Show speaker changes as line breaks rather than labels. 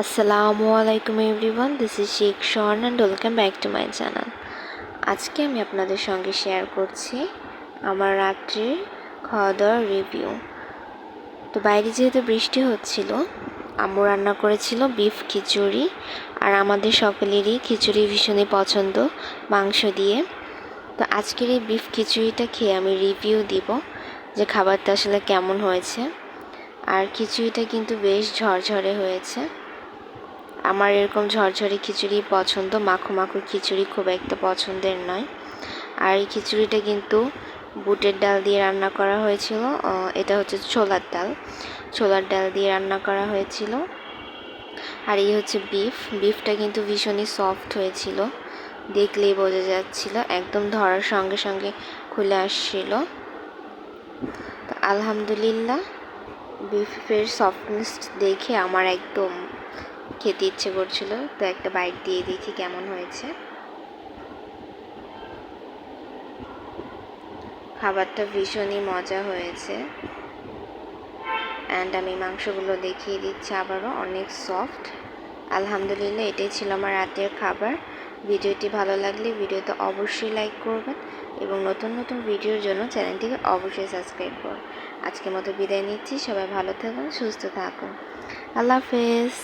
আসসালামু আলাইকুম everyone this is Sheikh Shorn and welcome back to my channel আজকে আমি আপনাদের সঙ্গে শেয়ার করছি আমার রাত্রির খাওয়া দাওয়ার রিভিউ তো বাইরে যেহেতু বৃষ্টি হচ্ছিল, আম্মু রান্না করেছিল বিফ খিচুড়ি আর আমাদের সকলেরই খিচুড়ি ভীষণই পছন্দ, মাংস দিয়ে। তো আজকের এই বিফ খিচুড়িটা খেয়ে আমি রিভিউ দিব যে খাবারটা আসলে কেমন হয়েছে। আর খিচুড়িটা কিন্তু বেশ ঝরঝরে হয়েছে। আমার এরকম ঝরঝরে খিচুড়ি পছন্দ, মাখো মাখো খিচুড়ি খুব একটা পছন্দের নয়। আর এই খিচুড়িটা কিন্তু বুটের ডাল দিয়ে রান্না করা হয়েছিল এটা হচ্ছে ছোলার ডাল। ছোলার ডাল দিয়ে রান্না করা হয়েছিল। আর এই হচ্ছে বিফ। বিফটা কিন্তু ভীষণই সফট হয়েছিল, দেখলেই বোঝা যাচ্ছিল, একদম ধরার সঙ্গে সঙ্গে খুলে আসছিল। তো আলহামদুলিল্লাহ, বিফের সফটনেস দেখে আমার একদম খেতে ইচ্ছে করছিল, তো একটা বাইট দিয়ে দেখি কেমন হয়েছে। খাবারটা ভীষণই মজা হয়েছে। অ্যান্ড আমি মাংসগুলো দেখিয়ে দিচ্ছি আবারও, অনেক সফট আলহামদুলিল্লাহ, এটাই ছিল আমার রাতের খাবার। ভিডিওটি ভালো লাগলে ভিডিওতে অবশ্যই লাইক করবেন এবং নতুন নতুন ভিডিওর জন্য চ্যানেলটিকে অবশ্যই সাবস্ক্রাইব করুন। আজকের মতো বিদায় নিচ্ছি, সবাই ভালো থাকুন, সুস্থ থাকুন। আল্লাহ হাফেজ।